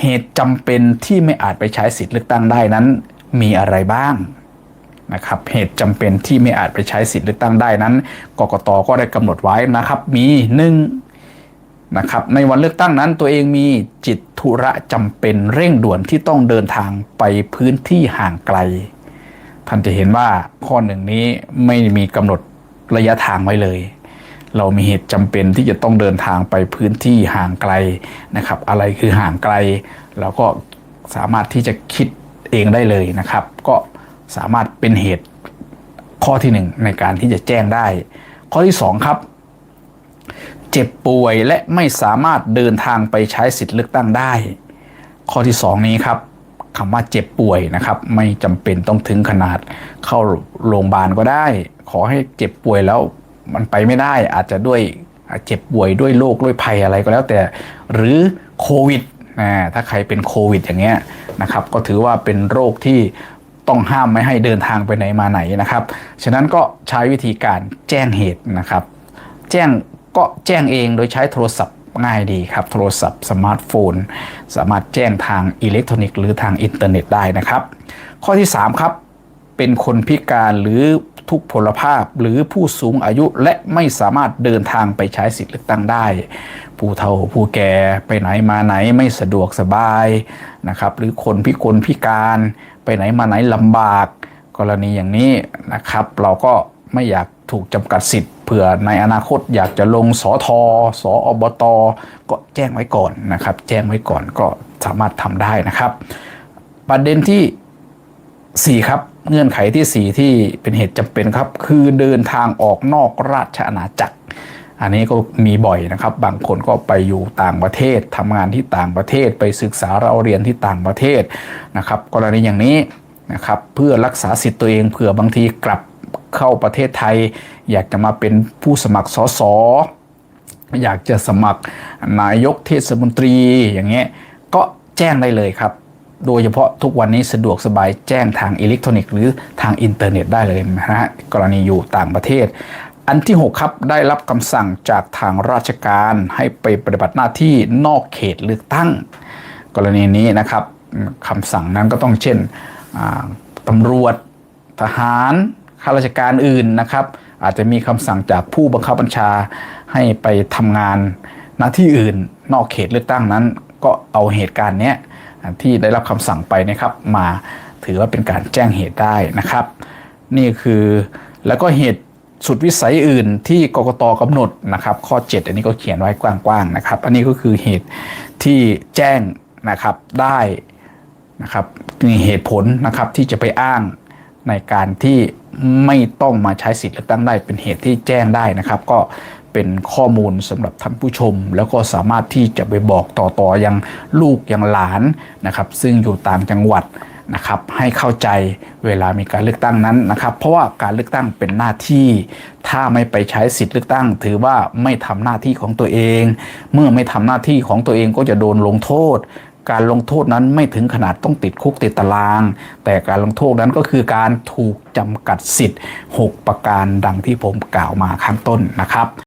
เหตุจำเป็นที่ไม่อาจไปใช้สิทธิ์เลือกตั้งได้นั้น มีอะไรบ้างนะครับเหตุจำเป็นที่ไม่อาจไปใช้สิทธิ์เลือกตั้งได้นั้นกกตก็ได้กำหนดไว้นะครับมีหนึ่งนะครับในวันเลือกตั้งนั้นตัวเองมีจิตธุระจำเป็นเร่งด่วนที่ต้องเดินทางไปพื้นที่ห่างไกล ท่านจะเห็นว่าข้อหนึ่งนี้ไม่มีกำหนดระยะทางไว้เลย เรามีเหตุจำเป็นที่จะต้องเดินทางไปพื้นที่ห่างไกลนะครับ อะไรคือห่างไกล เราก็สามารถที่จะคิดเองได้เลยนะครับ ก็สามารถเป็นเหตุข้อที่หนึ่งในการที่จะแจ้งได้ ข้อที่สองครับ เจ็บป่วยและไม่สามารถเดินทางไปใช้สิทธิ์เลือกตั้งได้ ข้อที่สองนี้ครับคำว่าเจ็บป่วยนะครับ ไม่จำเป็นต้องถึงขนาดเข้าโรงพยาบาลก็ได้ ขอให้เจ็บป่วยแล้ว มันไปไม่ได้อาจจะด้วยเจ็บป่วยด้วยโรคด้วยภัยอะไรก็แล้วแต่ หรือโควิดนะถ้าใครเป็นโควิดอย่างเงี้ยนะครับ ก็ถือว่าเป็นโรคที่ต้องห้ามไม่ให้เดินทางไปไหนมาไหนนะครับ ฉะนั้นก็ใช้วิธีการแจ้งเหตุนะครับ แจ้งก็แจ้งเองโดยใช้โทรศัพท์ง่ายดีครับ โทรศัพท์สมาร์ทโฟน สามารถแจ้งทางอิเล็กทรอนิกส์หรือทางอินเทอร์เน็ตได้นะครับ ข้อที่ 3 ครับ เป็นคนพิการหรือทุกพลภาพหรือผู้สูงอายุและไม่สามารถเดินทางไปใช้สิทธิ์เลือกตั้งได้ ผู้เฒ่าผู้แก่ไปไหนมาไหนไม่สะดวกสบายนะครับ หรือคนพิกลพิการไปไหนมาไหนลำบาก กรณีอย่างนี้นะครับ เราก็ไม่อยากถูกจำกัดสิทธิ์เผื่อในอนาคตอยากจะลงสอทอสออบตก็แจ้งไว้ก่อนนะครับ แจ้งไว้ก่อนก็สามารถทำได้นะครับ ประเด็นที่ 4 ครับ เงื่อนไขที่ 4 ที่เป็นเหตุจำเป็นครับ คือเดินทางออกนอกราชอาณาจักร อันนี้ก็มีบ่อยนะครับ บางคนก็ไปอยู่ต่างประเทศทำงานที่ต่างประเทศ ไปศึกษาเราเรียนที่ต่างประเทศนะครับ กรณีอย่างนี้นะครับเพื่อรักษาสิทธิ์ตัวเองเผื่อบางทีกลับเข้าประเทศไทย อยากจะมาเป็นผู้สมัครสสอยากจะสมัครนายกเทศมนตรีอย่างเงี้ยก็แจ้งได้เลยครับ โดยเฉพาะทุกวันนี้สะดวกสบายแจ้งทางอิเล็กทรอนิกส์หรือทางอินเทอร์เน็ตได้เลยนะฮะกรณีอยู่ต่างประเทศ อันที่ 6 ครับได้รับคำสั่งจากทางราชการให้ไปปฏิบัติหน้าที่นอกเขตเลือกตั้ง กรณีนี้นะครับคำสั่งนั้นก็ต้องเช่นตำรวจทหารข้าราชการอื่นนะครับ อาจจะมีคำสั่งจากผู้บังคับบัญชาให้ไปทำงานหน้าที่อื่น นอกเขตเลือกตั้งนั้น ก็เอาเหตุการณ์เนี้ย ที่ได้รับคำสั่งไปนะครับ มาถือว่าเป็นการแจ้งเหตุได้นะครับ นี่คือแล้วก็เหตุสุดวิสัยอื่นที่กกตกำหนดนะครับ ข้อ 7 อันนี้ก็เขียนไว้กว้างๆนะครับ อันนี้ก็คือเหตุที่แจ้งนะครับได้นะครับมีเหตุผลนะครับที่จะไปอ้างในการที่ไม่ต้องมาใช้สิทธิ์เลือกตั้งได้เป็นเหตุที่แจ้งได้นะครับ ก็ เป็นข้อมูลสำหรับท่านผู้ชม แล้วก็สามารถที่จะไปบอกต่อๆยังลูกยังหลานนะครับ ซึ่งอยู่ต่างจังหวัดนะครับให้เข้าใจเวลามีการเลือกตั้งนั้นนะครับ เพราะว่าการเลือกตั้งเป็นหน้าที่ ถ้าไม่ไปใช้สิทธิ์เลือกตั้ง ถือว่าไม่ทำหน้าที่ของตัวเอง เมื่อไม่ทำหน้าที่ของตัวเองก็จะโดนลงโทษ การลงโทษนั้นไม่ถึงขนาดต้องติดคุกติดตาราง แต่การลงโทษนั้นก็คือการถูกจำกัดสิทธิ์ 6 ประการดังที่ผมกล่าวมาข้างต้นนะครับ